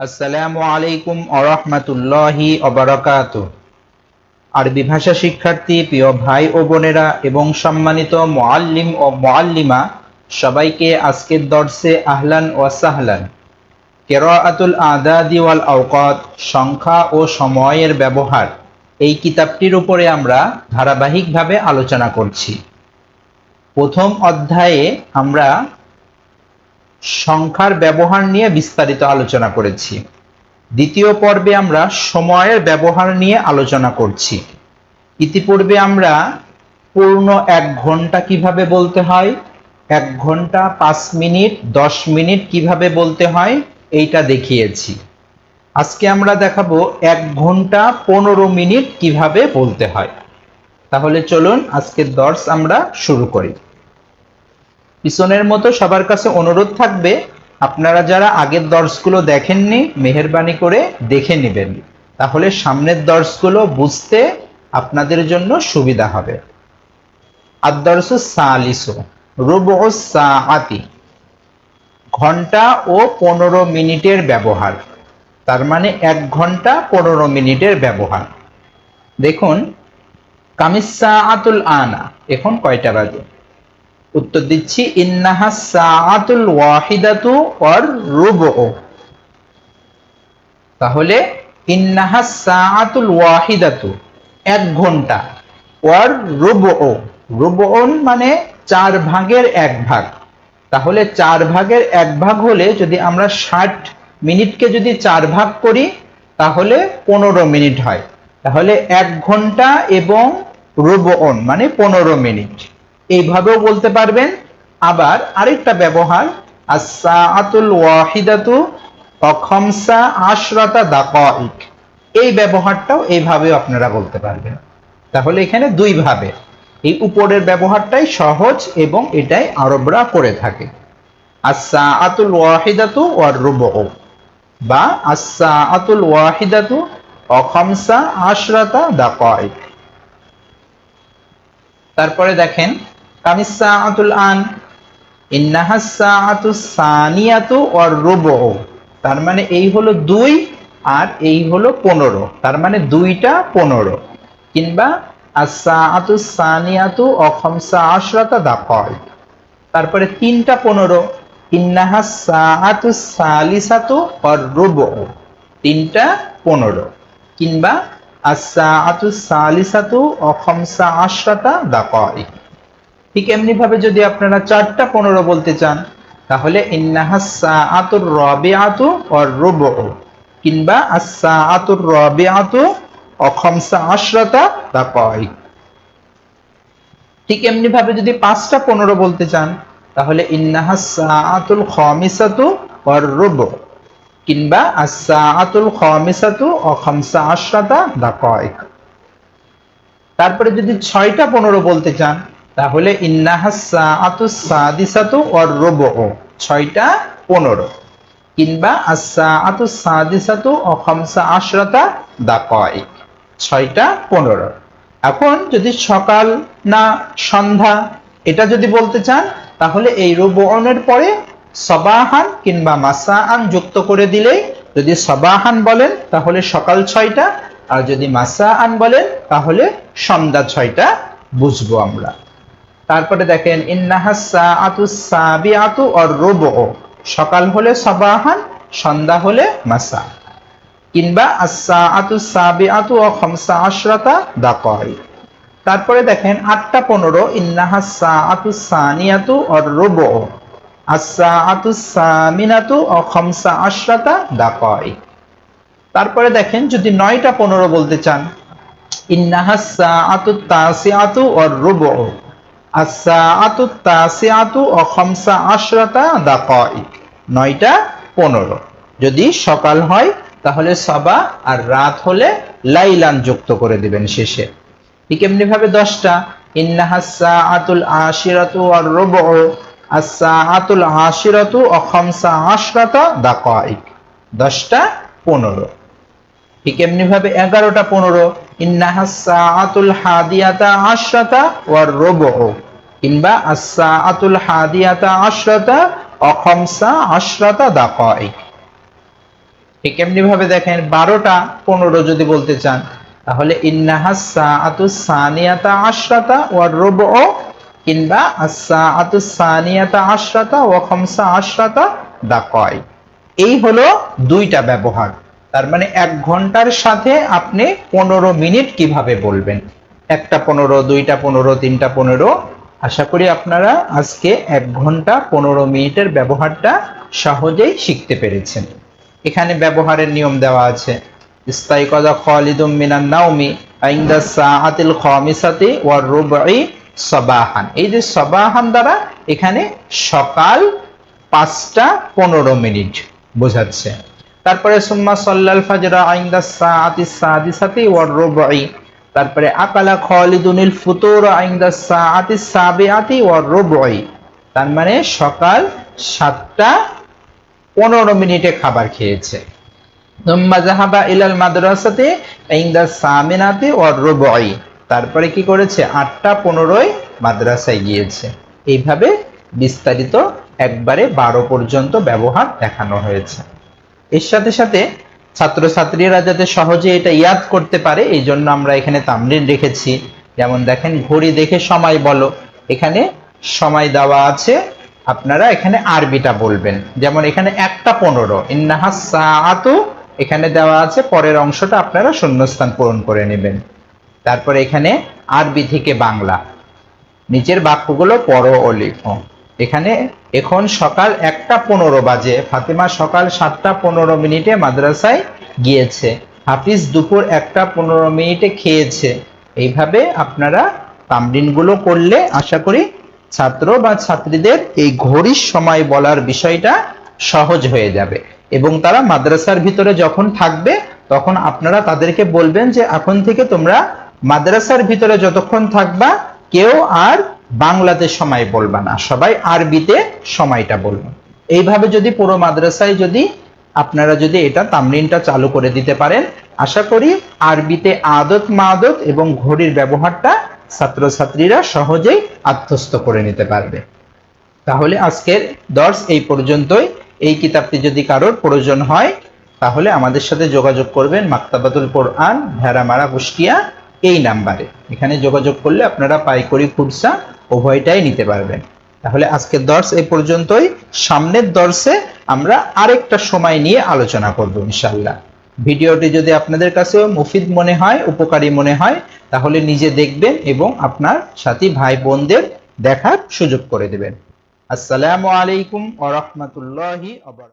আসসালামু আলাইকুম আরহামাতুল্লাহি অবরাকাত আরবি ভাষা শিক্ষার্থী, প্রিয় ভাই ও বোনেরা এবং সম্মানিত মোয়াল্লিম ও মোয়াল্লিমা সবাইকে আজকের দর্শে আহলান ও সাহলান। কেরাআতুল আদাদি ওয়াল আওকাত, সংখ্যা ও সময়ের ব্যবহার, এই কিতাবটির উপরে আমরা ধারাবাহিকভাবে আলোচনা করছি। প্রথম অধ্যায়ে আমরা সংখ্যার ব্যবহার নিয়ে বিস্তারিত আলোচনা করেছি। দ্বিতীয় পর্বে আমরা সময়ের ব্যবহার নিয়ে আলোচনা করছি। ইতিপূর্বে আমরা পূর্ণ এক ঘণ্টা কীভাবে বলতে হয়, এক ঘণ্টা, পাঁচ মিনিট, দশ মিনিট কীভাবে বলতে হয়, এইটা দেখিয়েছি। আজকে আমরা দেখাবো এক ঘণ্টা, পনেরো মিনিট কীভাবে বলতে হয়। তাহলে চলুন আজকের দর্শ আমরা শুরু করি। পিছনের মতো সবার কাছে অনুরোধ থাকবে, আপনারা যারা আগের দর্শগুলো দেখেননি, মেহরবানি করে দেখে নেবেন। তাহলে সামনের দর্শগুলো বুঝতে আপনাদের জন্য সুবিধা হবে। আদর্শ সালিসো রুবু সাআতি, ঘণ্টা ও পনেরো মিনিটের ব্যবহার। তার মানে এক ঘণ্টা পনেরো মিনিটের ব্যবহার। দেখুন কামিসা আতুল আনা, এখন কয়টা বাজে? উত্তর দিচ্ছি, ইন্নাহা সাআতুল ওয়াহিদাতু ওয়ার রুবু তাহলে, ইন্নাহা সাআতুল ওয়াহিদাতু, এক ঘণ্টা, ওয়ার রুবু রুবুন মানে চার ভাগের এক ভাগ। তাহলে চার ভাগের এক ভাগ হলে যদি আমরা ষাট মিনিটকে যদি চার ভাগ করি, তাহলে পনেরো মিনিট হয়। তাহলে এক ঘণ্টা এবং রুবন মানে পনেরো মিনিট। এইভাবেও বলতে পারবেন। আবার আরেকটা ব্যবহার আসাআতুল ওয়াহিদাতু অখমসা আশরাতা দাকাইক। এই ব্যবহারটাও এইভাবেও আপনারা বলতে পারবেন। তাহলে এখানে দুই ভাবে। এই উপরের ব্যবহারটাই সহজ এবং এটাই আরবরা করে থাকে। আসা আতুল ওয়াহিদাতু ওয়ার রুবু বা আসা আতুল ওয়াহিদাতু অখমসা আশরাতা দাকাইক। তারপরে দেখেন কামিসা আতুল আন? ইন্নাহা সাআতু সানিয়াতু ওয়ার রুবু তার মানে এই হলো দুই আর এই হলো পনেরো। তার মানে দুইটা পনেরো। কিংবা আসাআতু সানিয়াতু অখমসা আশরাতা দাকাইক তারপরে তিনটা পনেরো। ইন্নাহা সাআতু সালিসাতু ওয়ার রুবু তিনটা পনেরো। কিংবা আসাআতু সালিসাতু অখমসা আশরাতা দাকাইক ঠিক এমনি ভাবে যদি আপনারা চারটা পনেরো বলতে চান, তাহলে ইন্নাহাসা আতুর রবে আতু অর রুবু কিংবা আসা আতুর রবে আতু অখমসা আশরাতা দাকাইক। ঠিক এমনি ভাবে যদি পাঁচটা পনেরো বলতে চান, তাহলে ইন্নাহাসা আতুল খমিসাতু অর রুবু কিংবা আসা আতুল খমিসাতু অখমসা আশরাতা দাকাইক। তারপরে যদি ছয়টা পনেরো বলতে চান তাহলে অর ছয়টা পনেরো। কিংবা আশরাতা দাকাইক, ছয়টা পনেরো। এখন যদি সকাল না সন্ধ্যা, এটা যদি বলতে চান, তাহলে এই রুবনের পরে সবাহান কিংবা মাসাআন যুক্ত করে দিলেই, যদি সবাহান বলেন, তাহলে সকাল ছয়টা, আর যদি মাসাআন বলেন, তাহলে সন্ধ্যা ছয়টা বুঝব আমরা। তারপরে দেখেন ইন্নাহাসা আতু আতু অর রুবু সকাল হলে সবাহান, সন্ধ্যা হলে মাসা। কিংবা আসা আতু সাবি আতু ও খমসা আশরাতা দাকাই। তারপরে দেখেন, আটটা পনেরো ইন্নাহাসা আতু সানিয়াতু অর রুবু আসা আতু সামিনাতু ও খমসা আশরাতা দাকাই। তারপরে দেখেন, যদি নয়টা পনেরো বলতে চান ইন্নাহাসা আতু তাসি আতু অর রুবু আসাআতু তাসিআতু ও খামসা আশরাতা দাকাইক নয়টা পনেরো। যদি সকাল হয়, তাহলে সবা আর রাত হলে লাইলান যুক্ত করে দিবেন শেষে। ঠিক এমনি ভাবে দশটা। ইন্নাহাসা আতুল আশিরাতু আতুল আশিরাতু দশটা পনেরো। ঠিক এমনি ভাবে এগারোটা পনেরো। ইন্নাহাসা আতুল হাদিয়াতা আশরাতা ওয়ার রুবু কিংবা আসা আতুল হাদিয়াতা আশরাতা অখমসা আশরাতা দাকাইক ঠিক এমনি ভাবে দেখেন, বারোটা পনেরো যদি বলতে চান, তাহলে ইন্নাহাস সাআতু সানিয়াতা আশরাতা ওয়ার রুবউ, কিংবা আস-সাআতু সানিয়াতা আশরাতা ওয়া খামসা আশরাতা দাকাই এই হলো দুইটা ব্যবহার। তার মানে এক ঘণ্টার সাথে আপনি পনেরো মিনিট কীভাবে বলবেন? একটা পনেরো, দুইটা পনেরো, তিনটা পনেরো। আশা করি আপনারা আজকে এক ঘণ্টা পনেরো মিনিটের ব্যবহারটা সহজেই শিখতে পেরেছেন। এখানে ব্যবহারের নিয়ম দেওয়া আছে। ইস্তাইকাদা খালিদুম মিনান নাওমি, আইন্দা সাআতিল খামিসাতি ওয়ার রুবঈ সবাহান। এই যে সবাহান দ্বারা এখানে সকাল পাঁচটা পনেরো মিনিট বোঝাচ্ছে। তারপরে সুম্মা সল্লাল ফাজরা আইন্দা সাআতি সাদিসাতি ওয়ার রুবঈ। তারপরে আকালা খালিদুনিল ফুতুর আইন্দা সাআতি সাবিআতি ওয়ার রুবঈ। তার মানে সকাল সাতটা পনেরো মিনিটে খাবার খেয়েছে। থুম্মা জাহাবা ইলাল মাদ্রাসাতে ইনদা সামিনাতে ওয়ার রুবঈ। তারপরে কি করেছে? আটটা পনেরোয় মাদ্রাসায় গিয়েছে। এইভাবে বিস্তারিত একবারে বারো পর্যন্ত ব্যবহার দেখানো হয়েছে। এর সাথে সাথে ছাত্রছাত্রীরা যাতে সহজে এটা ইয়াদ করতে পারে, এই জন্য আমরা এখানে তামরিন রেখেছি। যেমন দেখেন, ঘড়ি দেখে সময় বলো। এখানে সময় দেওয়া আছে, আপনারা এখানে আরবিটা বলবেন। যেমন এখানে একটা পনেরো। ইন্নাহা সাআতু, এখানে দেওয়া আছে, পরের অংশটা আপনারা শূন্যস্থান পূরণ করে নেবেন। তারপরে এখানে আরবি থেকে বাংলা। নিচের বাক্যগুলো পড়ো ও লিখো। এখানে এখন সকাল একটা পনেরো বাজে। ফাতেমা সকাল সাতটা পনেরো মিনিটে মাদ্রাসায় গিয়েছে। হাফিজ দুপুর একটা পনেরো মিনিটে খেয়েছে। এইভাবে আপনারা তামরিনগুলো করলে আশা করি ছাত্র বা ছাত্রীদের এই ঘড়ির সময় বলার বিষয়টা সহজ হয়ে যাবে। এবং তারা মাদ্রাসার ভিতরে যখন থাকবে, তখন আপনারা তাদেরকে বলবেন যে, এখন থেকে তোমরা মাদ্রাসার ভিতরে যতক্ষণ থাকবা, কেউ আর বাংলাতে সময় বলবা না, সবাই আরবিতে সময়টা বলবে এইভাবে যদি পুরো মাদ্রাসায় যদি আপনারা যদি এটা তামরিনটা চালু করে দিতে পারেন, আশা করি আরবিতে আদত মাদত এবং ঘড়ির ব্যবহারটা ছাত্রছাত্রীরা সহজেই আত্মস্থ করে নিতে পারবে। তাহলে আজকের দর্শ এই পর্যন্তই। এই কিতাবটি যদি কারোর প্রয়োজন হয়, তাহলে আমাদের সাথে যোগাযোগ করবেন মাক্তাবাতুল কোরআন, ভেড়ামারা, কুষ্টিয়া, এই নাম্বারে। এখানে যোগাযোগ করলে আপনারা পাইকরি খুরসা উভয়টাই নিতে পারবেন। তাহলে আজকের দর্শ এই পর্যন্তই। সামনের দর্শে আমরা আরেকটা সময় নিয়ে আলোচনা করব ইনশাল্লাহ ভিডিওটি যদি আপনাদের কাছে মুফিদ মনে হয়, উপকারী মনে হয়, তাহলে নিজে দেখবেন এবং আপনার সাথী ভাই বোনদের দেখার সুযোগ করে দেবেন। আসসালামু আলাইকুম ওয়া রাহমাতুল্লাহি ওয়া বারাকাতুহু।